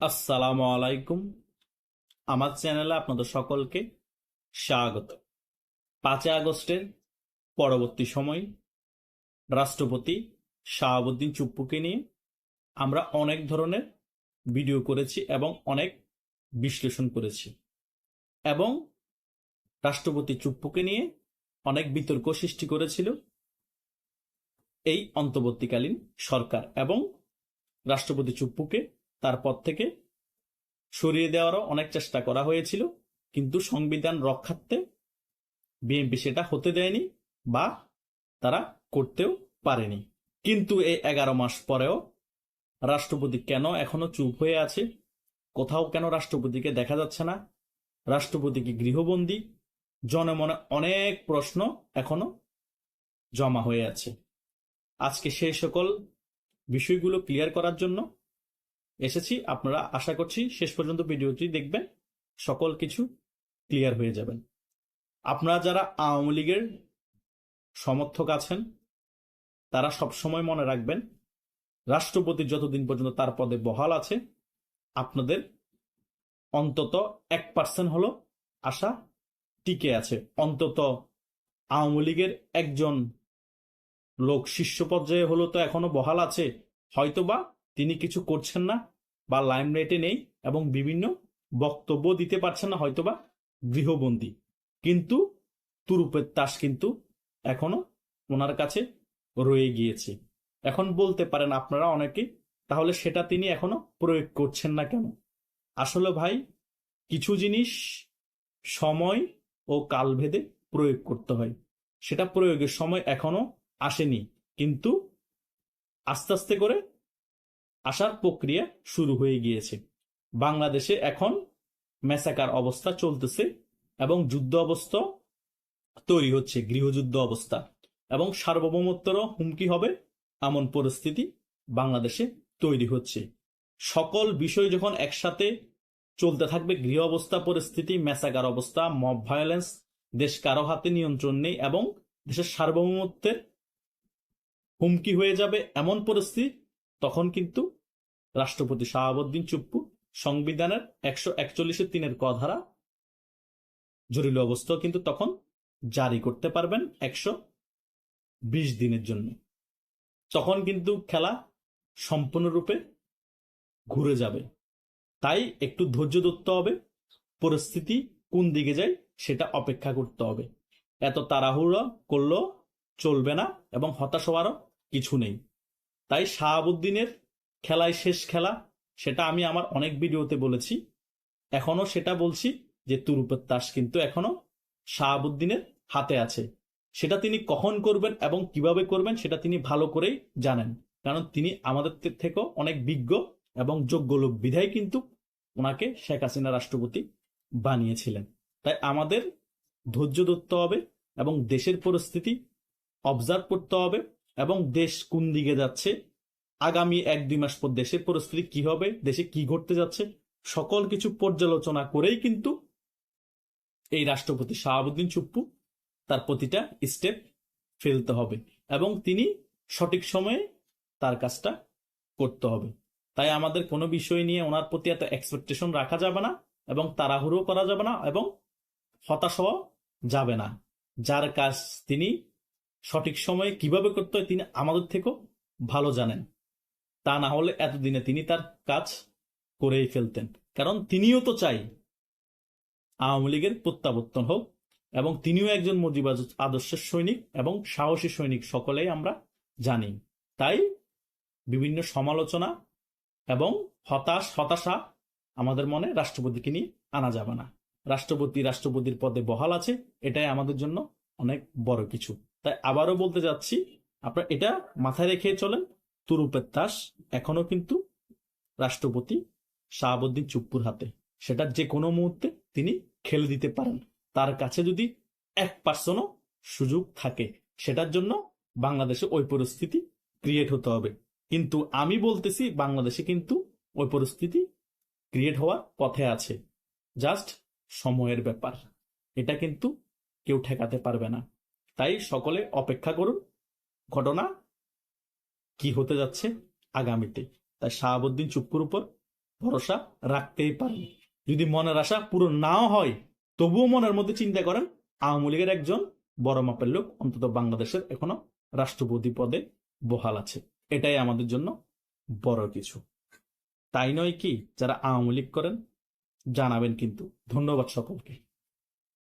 আসসালামু আলাইকুম আমার চ্যানেলে আপনাদের সকলকে স্বাগত। পাঁচই আগস্টের পরবর্তী সময় রাষ্ট্রপতি শাহাবুদ্দিন চুপ্পুকে নিয়ে আমরা অনেক ধরনের ভিডিও করেছি এবং অনেক বিশ্লেষণ করেছি। এবং রাষ্ট্রপতি চুপ্পুকে নিয়ে অনেক বিতর্ক সৃষ্টি করেছিল এই অন্তর্বর্তীকালীন সরকার এবং রাষ্ট্রপতি চুপ্পুকে তার পদ থেকে সরিয়ে দেওয়ারও অনেক চেষ্টা করা হয়েছিল, কিন্তু সংবিধান রক্ষার্থে বিএনপি সেটা হতে দেয়নি বা তারা করতেও পারেনি। কিন্তু এই এগারো মাস পরেও রাষ্ট্রপতি কেন এখনও চুপ হয়ে আছে? কোথাও কেন রাষ্ট্রপতিকে দেখা যাচ্ছে না? রাষ্ট্রপতি কি গৃহবন্দী? জনমনে অনেক প্রশ্ন এখনও জমা হয়ে আছে। আজকে সেই সকল বিষয়গুলো ক্লিয়ার করার জন্য এসেছি, আপনারা আশা করছি শেষ পর্যন্ত ভিডিওটি দেখবেন, সকল কিছু ক্লিয়ার হয়ে যাবেন। আপনারা যারা আওয়ামী লীগের সমর্থক আছেন, তারা সবসময় মনে রাখবেন, রাষ্ট্রপতি যতদিন পর্যন্ত তার পদে বহাল আছে, আপনাদের অন্তত এক পার্সেন্ট হলো আশা টিকে আছে। অন্তত আওয়ামী লীগের একজন লোক শীর্ষ পর্যায়ে হলো তো এখনও বহাল আছে, হয়তোবা তিনি কিছু করছেন না বা লাইমলাইটে নেই এবং বিভিন্ন বক্তব্য দিতে পারছেন না, হয়তোবা গৃহবন্দী। কিন্তু তুরুপের তাস কিন্তু এখনও ওনার কাছে রয়ে গিয়েছে। এখন বলতে পারেন আপনারা অনেকে, তাহলে সেটা তিনি এখনও প্রয়োগ করছেন না কেন? আসলে ভাই, কিছু জিনিস সময় ও কালভেদে প্রয়োগ করতে হয়। সেটা প্রয়োগের সময় এখনও আসেনি। কিন্তু আস্তে আস্তে করে আসার প্রক্রিয়া শুরু হয়ে গিয়েছে। বাংলাদেশে এখন মেসাকার অবস্থা চলতেছে এবং যুদ্ধ অবস্থা তৈরি হচ্ছে, গৃহযুদ্ধ অবস্থা। এবং সার্বভৌমত্বরও হুমকি হবে এমন পরিস্থিতি বাংলাদেশে তৈরি হচ্ছে। সকল বিষয় যখন একসাথে চলতে থাকবে, গৃহ অবস্থা, পরিস্থিতি মেসাকার অবস্থা, মব ভায়োলেন্স, দেশ কারও হাতে নিয়ন্ত্রণ নেই এবং দেশের সার্বভৌমত্বের হুমকি হয়ে যাবে এমন পরিস্থিতি, তখন কিন্তু রাষ্ট্রপতি শাহাবুদ্দিন চুপ্পু, সংবিধানের একশো একচল্লিশের তিনের ক ধারা। জরুরি অবস্থা কিন্তু তখন জারি করতে পারবেন একশো বিশ দিনের জন্য। তখন কিন্তু খেলা সম্পূর্ণরূপে ঘুরে যাবে। তাই একটু ধৈর্য ধরতে হবে, পরিস্থিতি কোন দিকে যায় সেটা অপেক্ষা করতে হবে। এত তাড়াহুড়ো করলেও চলবে না এবং হতাশ হওয়ারও কিছু নেই। তাই শাহাবুদ্দিনের খেলায় শেষ খেলা, সেটা আমি আমার অনেক ভিডিওতে বলেছি। এখনও সেটা বলছি যে তুরুপের তাস কিন্তু এখনও শাহাবুদ্দিনের হাতে আছে। সেটা তিনি কখন করবেন এবং কীভাবে করবেন সেটা তিনি ভালো করেই জানেন। কারণ তিনি আমাদের থেকেও অনেক বিজ্ঞ এবং যোগ্য লোক। বিধায় কিন্তু ওনাকে শেখ হাসিনা রাষ্ট্রপতি বানিয়েছিলেন। তাই আমাদের ধৈর্য ধরতে হবে এবং দেশের পরিস্থিতি অবজার্ভ করতে হবে এবং দেশ কোন দিকে যাচ্ছে আগামী এক দুই মাস পর দেশের পরিস্থিতি কি হবে, দেশে কি ঘটতে যাচ্ছে, সকল কিছু পর্যালোচনা করেই কিন্তু এই রাষ্ট্রপতি শাহাবুদ্দিন চুপ্পু তার প্রতিটা স্টেপ ফেলতে হবে এবং তিনি সঠিক সময়ে তার কাজটা করতে হবে। তাই আমাদের কোনো বিষয় নিয়ে ওনার প্রতি এত এক্সপেকটেশন রাখা যাবে না এবং তাড়াহুড়ো করা যাবে না এবং হতাশ হওয়া যাবে না। যার কাজ তিনি সঠিক সময়ে কীভাবে করতে হয় তিনি আমাদের থেকেও ভালো জানেন। তা না হলে এতদিনে তিনি তার কাজ করেই ফেলতেন। কারণ তিনিও তো চাই আওয়ামী লীগের প্রত্যাবর্তন হোক এবং তিনিও একজন মুজিবাজ আদর্শের সৈনিক এবং সাহসী সৈনিক, সকলেই আমরা জানি। তাই বিভিন্ন সমালোচনা এবং হতাশ, হতাশা আমাদের মনে রাষ্ট্রপতিকে নিয়ে আনা যাবে না। রাষ্ট্রপতি রাষ্ট্রপতির পদে বহাল আছে, এটাই আমাদের জন্য অনেক বড় কিছু। তাই আবারও বলতে যাচ্ছি, আপনার এটা মাথায় রেখে চলেন। তুরুপের তাস এখনও কিন্তু রাষ্ট্রপতি শাহাবুদ্দিন চুপ্পুর হাতে। সেটা যে কোনো মুহূর্তে তিনি খেলে দিতে পারেন। তার কাছে যদি এক পার্সেন্টও সুযোগ থাকে, সেটার জন্য বাংলাদেশে ওই পরিস্থিতি ক্রিয়েট হতে হবে। কিন্তু আমি বলতেছি, বাংলাদেশে কিন্তু ওই পরিস্থিতি ক্রিয়েট হওয়ার পথে আছে। জাস্ট সময়ের ব্যাপার। এটা কিন্তু কেউ ঠেকাতে পারবে না। তাই সকলে অপেক্ষা করুন। ঘটনা কি হতে যাচ্ছে আগামীতে? তাই শাহাবুদ্দিন চুপ্পুর উপর ভরসা রাখতেই পারেন। যদি মনের আশা পুরো নাও হয়, তবুও মনের মধ্যে চিন্তা করেন, আওয়ামী লীগের একজন বড় মাপের লোক, অন্তত বাংলাদেশের এখনও রাষ্ট্রপতি পদে বহাল আছে। এটাই আমাদের জন্য বড় কিছু। তাই নয় কি, যারা আওয়ামী লীগ করেন, জানাবেন কিন্তু। ধন্যবাদ সকলকে।